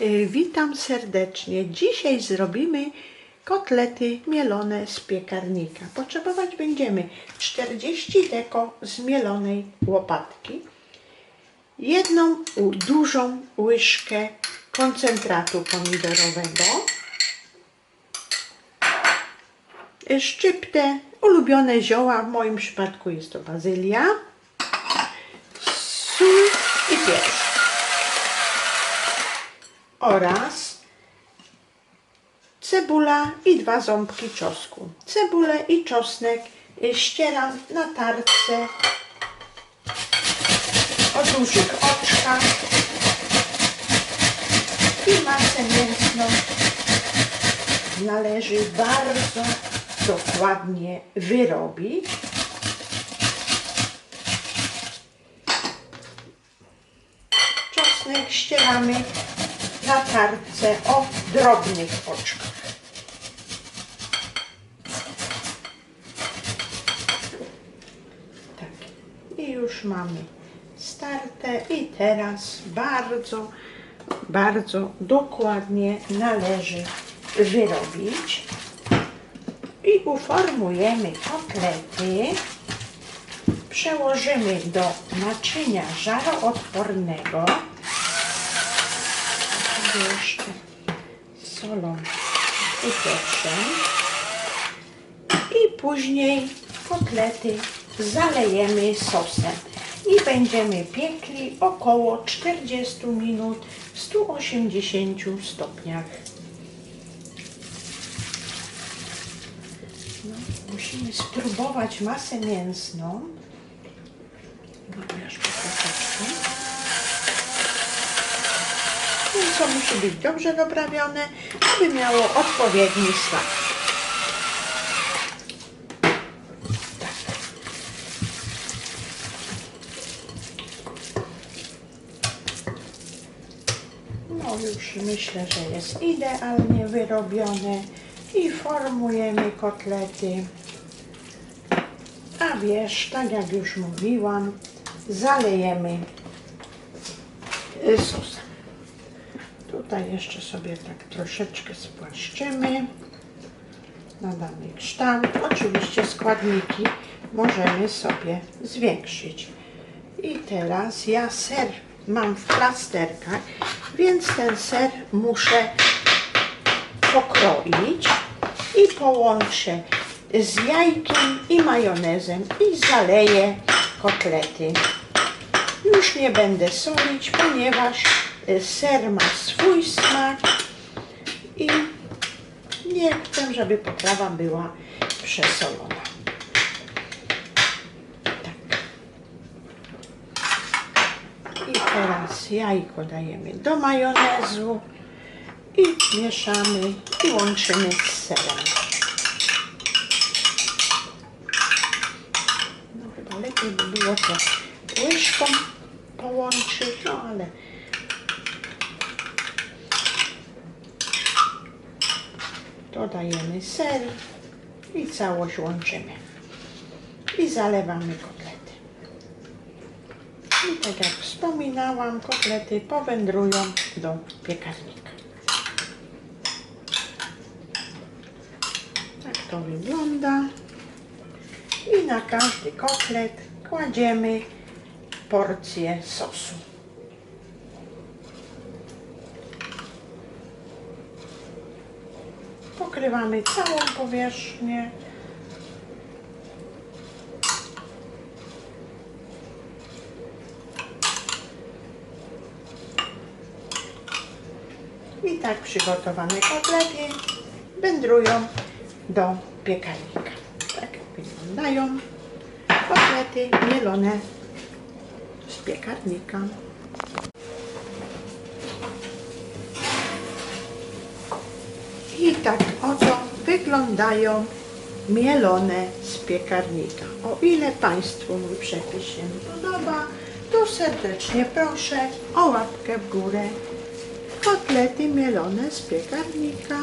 Y, Witam serdecznie. Dzisiaj zrobimy kotlety mielone z piekarnika. Potrzebować będziemy 40 deko zmielonej łopatki, jedną dużą łyżkę koncentratu pomidorowego, y, szczyptę ulubione zioła, w moim przypadku jest to bazylia, sól i pieprz oraz cebula i dwa ząbki czosnku. Cebulę i czosnek y, ścieram na tarce o dużych oczkach i masę mięsną należy bardzo dokładnie wyrobić. Czosnek ścieramy na tarce o drobnych oczkach. Tak. I już mamy starte i teraz bardzo, bardzo dokładnie należy wyrobić i uformujemy kotlety. Przełożymy do naczynia żaroodpornego jeszcze solą pieprzem. I później kotlety zalejemy sosem. I będziemy piekli około 40 minut w 180 stopniach. No, musimy spróbować masę mięsną. Wybierasz po. Mięso musi być dobrze doprawione, aby miało odpowiedni smak. Tak. No już myślę, że jest idealnie wyrobione i formujemy kotlety. A wiesz, tak jak już mówiłam, zalejemy y, sosem. Tutaj jeszcze sobie tak troszeczkę spłaszczymy. Nadamy kształt. Oczywiście składniki możemy sobie zwiększyć. I teraz ja ser mam w plasterkach, więc ten ser muszę pokroić i połączę z jajkiem i majonezem i zaleję kotlety. Już nie będę solić, ponieważ ser ma swój smak i nie chcę, żeby potrawa była przesolona. Tak. I teraz jajko dajemy do majonezu i mieszamy i łączymy z serem. No chyba lepiej by było to łyżką połączyć, no ale dodajemy ser i całość łączymy i zalewamy kotlety. I tak jak wspominałam, kotlety powędrują do piekarnika. Tak to wygląda. I na każdy kotlet kładziemy porcję sosu. Pokrywamy całą powierzchnię. I tak przygotowane kotlety wędrują do piekarnika. Tak wyglądają kotlety mielone z piekarnika. I tak oto wyglądają mielone z piekarnika. O ile Państwu mój przepis się podoba, to serdecznie proszę o łapkę w górę. Kotlety mielone z piekarnika.